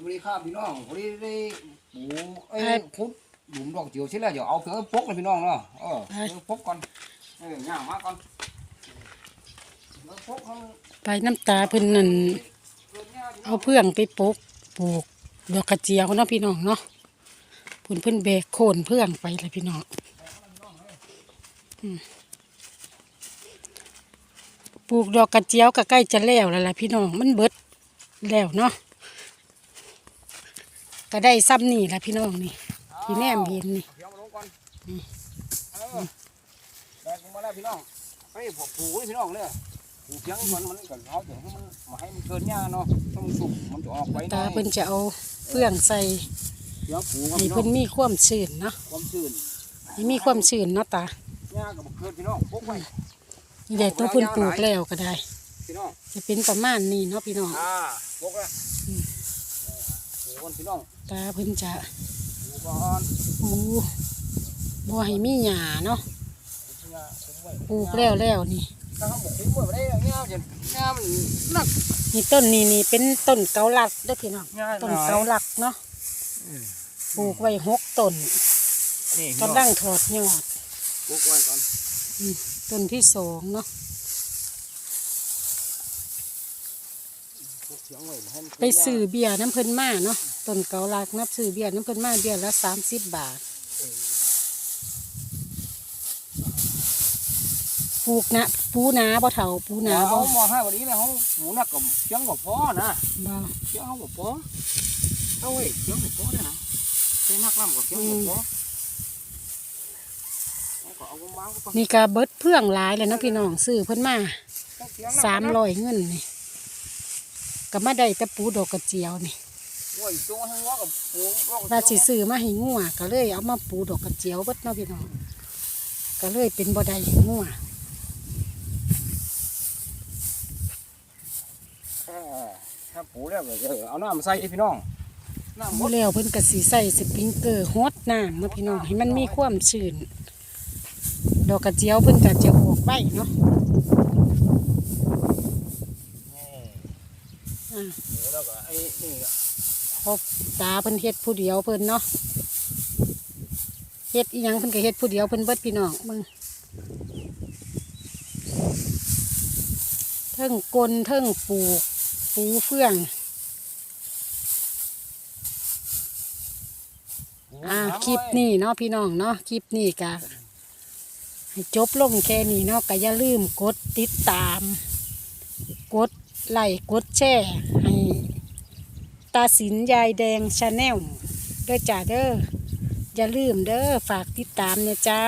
สวัสดีครับพี่น้องวันนี้ได้ปลูกเอ้ยคุดหลุมดอกเจียวใช่แล้วเดี๋ยวเอาเถอะปกเลยพี่น้องเนาะเออเถอะปกก่อนเออย่างมาก่อนเถอะปกเขาไปน้ำตาเพิ่นนั่นเกินเนี่ยพี่น้องเอาเพื่องไปปลูกปลูกดอกกระเจียวเนาะพี่น้องเนาะเพิ่นเพิ่นแบกโคนเพื่องไปเลยพี่น้องอืมปลูกดอกกระเจียวก็ใกล้จะแล้วแล้วล่ะพี่น้องมันเบิดแล้วเนาะ ก็ได้ซ้ำนี่ล่ะพี่น้องนี่พี่แนมเห็นนี่เดี๋ยวมาลงก่อนเออแบกลงมาแล้วพี่น้องเฮ้ยปลูกไว้พี่น้องเลยปลูกเพียงมันมันก่อนเขาเดี๋ยวให้มันมาให้มันเกินเนี่ยเนาะต้องสุกมันจะออกไว้ตาเพิ่นจะเอาเพื่องใส่เดี๋ยวปลูกครับให้พี่น้อเพิ่งนมีความชื้นเนาะความชื้นให้มีความชื้นเนาะตาเนี่ยกับเกินพี่น้องปลูกไว้นี่แหละตัวเพิ่นปลูกแล้วก็ได้พี่น้องจะเป็นประมาณนี้เนาะพี่น้องอ่าปลูกแล้ว ปลูกก่อนพี่น้องตาเพิ่นจะปลูกก่อนปลูกบ่ให้มีหญ้าเนาะเนี่ยผมไว้ปลูกแล้วแล้วนี่ถ้าเขาบอกคุ้มไว้ไม่ได้เนี่ยจะเนี่ยมันนัก นี่ต้นนี้นี่เป็นต้นเกาลัดเด้อพี่น้องง่ายต้นเกาลักเนาะปลูกไว้หกต้นนี่กำลังถอดยอดปลูกไว้ก่อนอืมต้นที่สองเนาะ ปลูกเสียง ไว้บ่ให้มันไปซื้อเบียร์น้ำเพิ่นมาเนาะต้นเกาลักนับซื้อเบียร์น้ำเพิ่นมาเบียร์ละสามสิบบาทปลูกนะปูนาบ่เฒ่าปูนาเอาบ่มาให้วันนี้นะเขาหมูนักกับเสียงกับพ่อนะบ่เสียงเขากับพ่อเอาไว้เสียงกับพ่อได้นะเสียงนักล่ำกับเสียงกับพ่อเขาก็เอาวางก็นี่ก็เบิดเพื่องหลายแล้วเนาะพี่น้องซื้อเพิ่นมาสามร้อยเงินนี่ ก็มาได้แต่ปูดอกกระเจียวนี่โอ้ยตัวให้หัวกับปูว่าสิซื้อมาให้งัวก็เลยเอามาปูดอกกระเจียวเบิดเนาะพี่น้องก็เลยเป็นบ่ได้ให้งัวถ้าปูแล้วก็เออเอาน้ำใส่พี่น้องน้ำหมบ่ดแล้วเพิ่นก็สิใส่สปริงเกอร์ฮดน้ำเนาะพี่น้องให้มันมีความชื้นดอกกระเจียวเพิ่นก็จะออกใบเนาะอ่า หมูแล้วก็ไอ้นี่ก็พอตาเพิ่นเฮ็ดผู้เดียวเพิ่นเนาะเฮ็ดอีหยังเพิ่นก็เฮ็ดผู้เดียวเพิ่นเบิดพี่น้องมึงเทิงกลเทิงปลูกปูเฟื่อง อ่าคลิปนี้เนาะพี่น้องเนาะคลิปนี้ก็ให้จบลงแค่นี้เนาะก็อย่าลืมกดติดตาม กด ไลค์กดแชร์ให้ตาสินยายแดงชาแนลเด้อจ้าเด้ออย่าลืมเด้อฝากติดตามเนี่ยจ้า